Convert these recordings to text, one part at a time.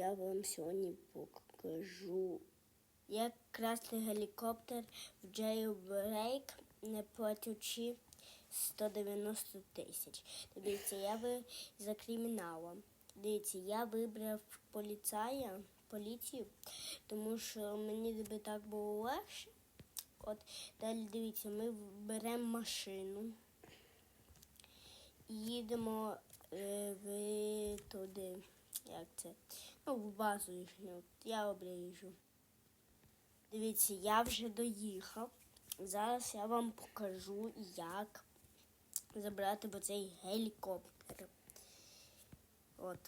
я вам сьогодні покажу, як красти гелікоптер в Jailbreak, не платячи 190 тисяч. Дивіться, я ви за криміналом. Дивіться, я вибрав поліцая, поліцію, тому що мені би так було легше. От далі дивіться, ми беремо машину і їдемо е, туди. Як це? Ну, базу їхню. Я обріжу. Дивіться, я вже доїхав. Зараз я вам покажу, як забрати цей гелікоптер. От.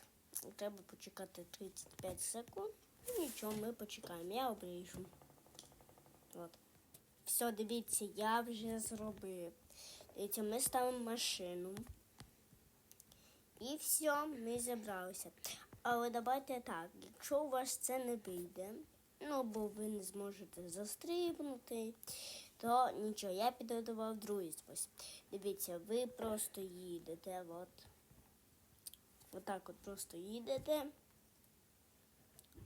Треба почекати 35 секунд. Ну, Нічого, ми почекаємо. Я обріжу. От. Все, дивіться, я вже зробив. Дивіться, ми ставимо машину. І все, ми зібралися. Але давайте так, якщо у вас це не вийде, ну бо ви не зможете застрибнути, то нічого, я підготував другий спосіб. Дивіться, ви просто їдете, от. Отак от просто їдете.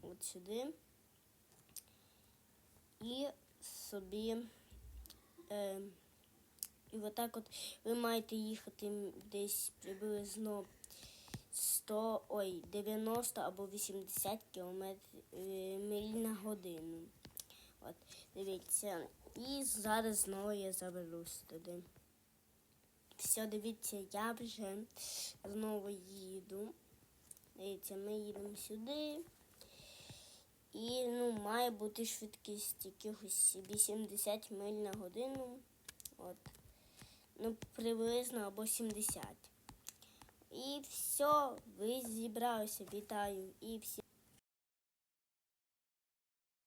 От сюди. І собі. Е, і отак от ви маєте їхати десь приблизно 100, ой, 90 або 80 кілометрів е, миль на годину. От, дивіться. І зараз знову я заберусь туди. Все, дивіться, я вже знову їду. Дивіться, ми їдемо сюди. І ну, має бути швидкість якихось 80 миль на годину. От. Ну, приблизно або 70. І все, ви зібралися. Вітаю. І всі.